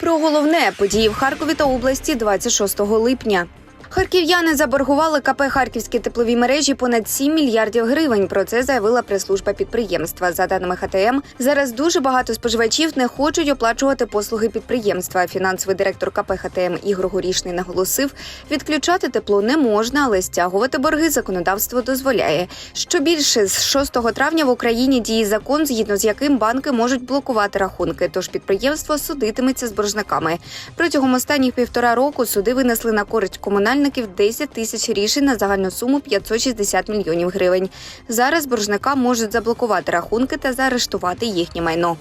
Про головне події в Харкові та області 26 липня. Харків'яни заборгували КП Харківські теплові мережі понад 7 мільярдів гривень. Про це заявила прес-служба підприємства. За даними ХТМ, зараз дуже багато споживачів не хочуть оплачувати послуги підприємства. Фінансовий директор КП ХТМ Ігор Горішний наголосив, відключати тепло не можна, але стягувати борги законодавство дозволяє. Що більше з 6 травня в Україні діє закон, згідно з яким банки можуть блокувати рахунки. Тож підприємство судитиметься з боржниками. Протягом останніх півтора року суди винесли на користь комунальників 10 тисяч рішень на загальну суму 560 мільйонів гривень. Зараз боржника можуть заблокувати рахунки та заарештувати їхнє майно.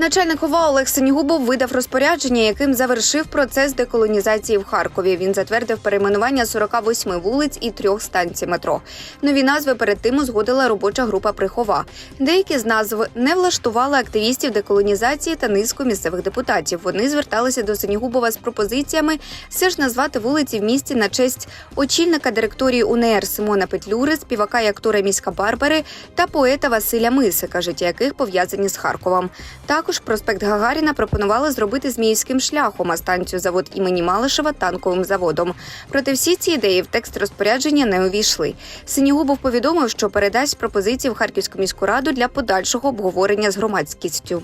Начальник ОВА Олег Синігубов видав розпорядження, яким завершив процес деколонізації в Харкові. Він затвердив перейменування 48 вулиць і трьох станцій метро. Нові назви перед тим узгодила робоча група Прихова. Деякі з назв не влаштували активістів деколонізації та низку місцевих депутатів. Вони зверталися до Синігубова з пропозиціями все ж назвати вулиці в місті на честь очільника директорії УНР Симона Петлюри, співака і актора міська Барбари та поета Василя Мисика, життя яких пов'язані з Харковом. Також проспект Гагаріна пропонували зробити зміївським шляхом, а станцію завод імені Малишева танковим заводом. Проте всі ці ідеї в текст розпорядження не увійшли. Синігубов повідомив, що передасть пропозиції в Харківську міську раду для подальшого обговорення з громадськістю.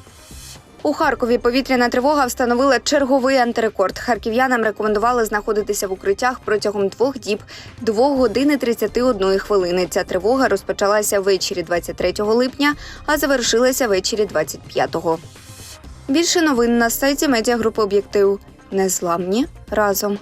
У Харкові повітряна тривога встановила черговий антирекорд. Харків'янам рекомендували знаходитися в укриттях протягом двох діб, 2 години 31 хвилини. Ця тривога розпочалася ввечері 23 липня, а завершилася ввечері 25-го. Більше новин на сайті медіагрупи Об'єктив. Незламні разом.